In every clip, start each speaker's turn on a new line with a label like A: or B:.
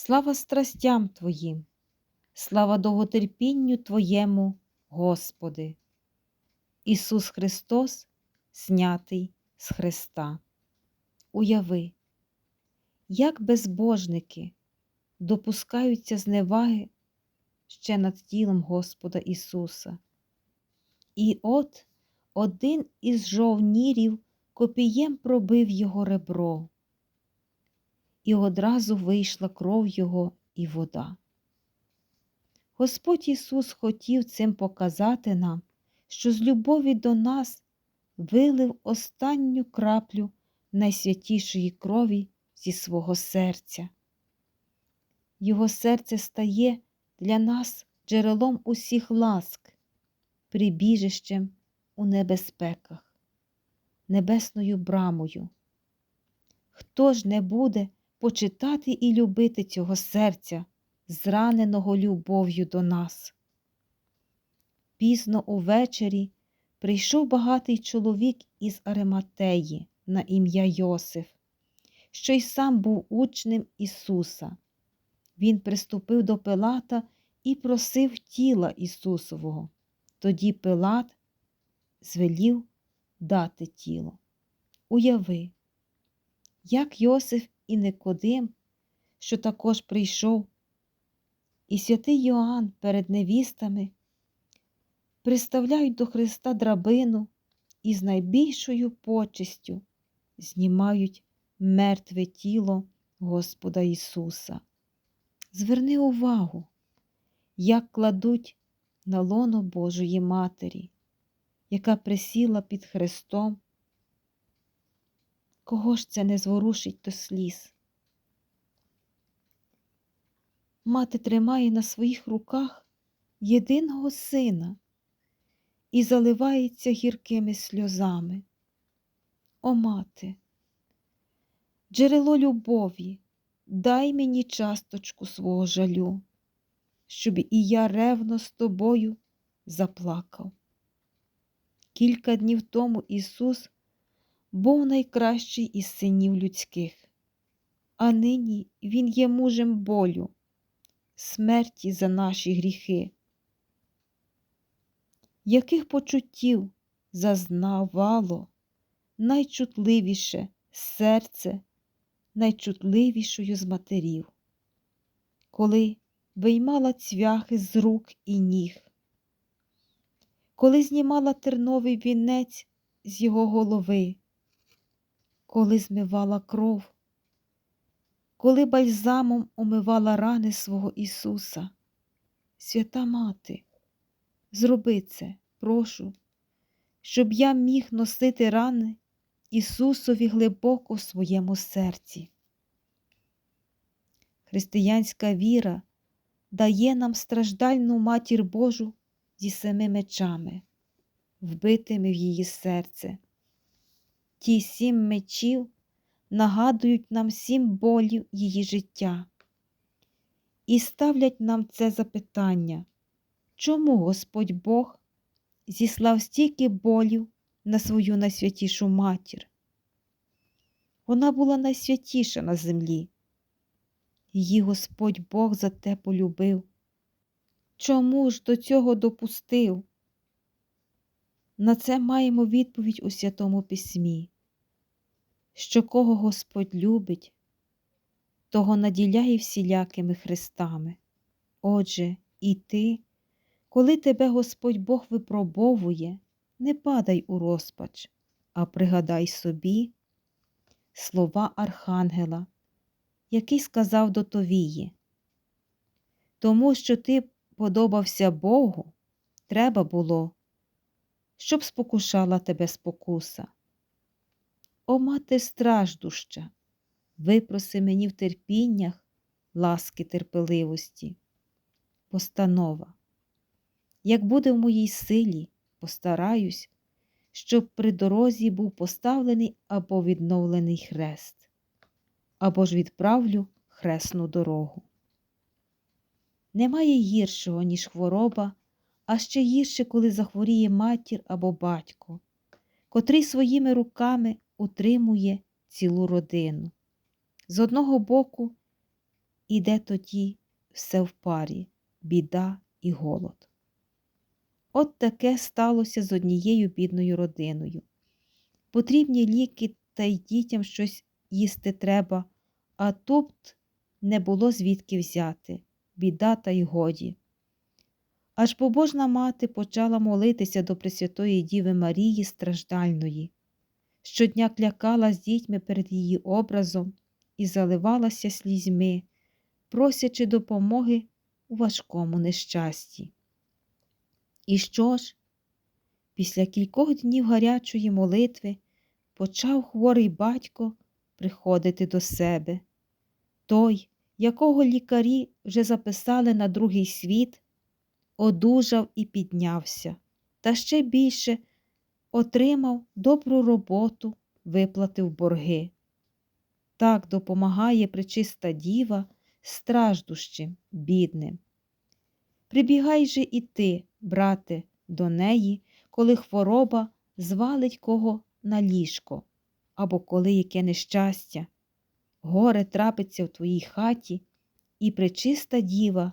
A: Слава страстям Твоїм, слава довготерпінню Твоєму, Господи. Ісус Христос, знятий з Христа. Уяви, як безбожники допускаються зневаги ще над тілом Господа Ісуса. І от один із жовнірів копієм пробив його ребро, і одразу вийшла кров його і вода. Господь Ісус хотів цим показати нам, що з любові до нас вилив останню краплю найсвятішої крові зі свого серця. Його серце стає для нас джерелом усіх ласк, прибіжищем у небезпеках, небесною брамою. Хто ж не буде почитати і любити цього серця, зраненого любов'ю до нас? Пізно увечері прийшов багатий чоловік із Арематеї на ім'я Йосиф, що й сам був учнем Ісуса. Він приступив до Пилата і просив тіла Ісусового. Тоді Пилат звелів дати тіло. Уяви, як Йосиф і Никодим, що також прийшов, і святий Йоанн перед невістами приставляють до Христа драбину і з найбільшою почестю знімають мертве тіло Господа Ісуса. Зверни увагу, як кладуть на лоно Божої Матері, яка присіла під Христом. Кого ж це не зворушить до сліз? Мати тримає на своїх руках єдиного сина і заливається гіркими сльозами. О, мати, джерело любові, дай мені часточку свого жалю, щоб і я ревно з тобою заплакав. Кілька днів тому Ісус був найкращий із синів людських, а нині Він є мужем болю, смерті за наші гріхи. Яких почуттів зазнавало найчутливіше серце найчутливішою з матерів, коли виймала цвяхи з рук і ніг, коли знімала терновий вінець з його голови, коли змивала кров, коли бальзамом омивала рани свого Ісуса. Свята Мати, зроби це, прошу, щоб я міг носити рани Ісусові глибоко в своєму серці. Християнська віра дає нам страждальну матір Божу зі семи мечами, вбитими в її серце. Ті сім мечів нагадують нам сім болів її життя і ставлять нам це запитання, чому Господь Бог зіслав стільки болів на свою найсвятішу матір. Вона була найсвятіша на землі. Її Господь Бог за те полюбив. Чому ж до цього допустив? На це маємо відповідь у Святому Письмі, що кого Господь любить, того наділяє всілякими хрестами. Отже, і ти, коли тебе Господь Бог випробовує, не падай у розпач, а пригадай собі слова Архангела, який сказав до Товії. Тому що ти подобався Богу, треба було, щоб спокушала тебе спокуса. О, мати страждуща, випроси мені в терпіннях ласки терпеливості, постанова. Як буде в моїй силі, постараюсь, щоб при дорозі був поставлений або відновлений хрест, або ж відправлю хресну дорогу. Немає гіршого, ніж хвороба, а ще гірше, коли захворіє матір або батько, котрий своїми руками утримує цілу родину. З одного боку, іде тоді все в парі, біда і голод. От таке сталося з однією бідною родиною. Потрібні ліки та й дітям щось їсти треба, а тут не було звідки взяти біда та й годі. Аж побожна мати почала молитися до Пресвятої Діви Марії страждальної, щодня клякала з дітьми перед її образом і заливалася слізьми, просячи допомоги у важкому нещасті. І що ж? Після кількох днів гарячої молитви почав хворий батько приходити до себе. Той, якого лікарі вже записали на другий світ, одужав і піднявся, та ще більше отримав добру роботу, виплатив борги. Так допомагає причиста діва страждущим, бідним. Прибігай же і ти, брате, до неї, коли хвороба звалить кого на ліжко, або коли яке нещастя, горе трапиться в твоїй хаті, і пречиста діва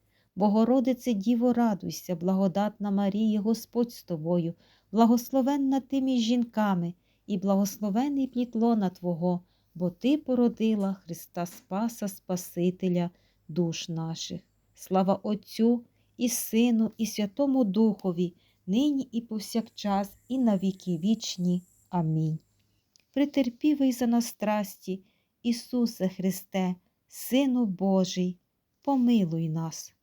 A: Богородице Діво, радуйся, благодатна Марія, Господь з тобою, благословенна ти між жінками, і благословений плід лона Твого, бо Ти породила Христа Спаса, Спасителя душ наших. Слава Отцю і Сину, і Святому Духові, нині і повсякчас, і на віки вічні. Амінь. Притерпівий за нас страсті, Ісусе Христе, Сину Божий, помилуй нас.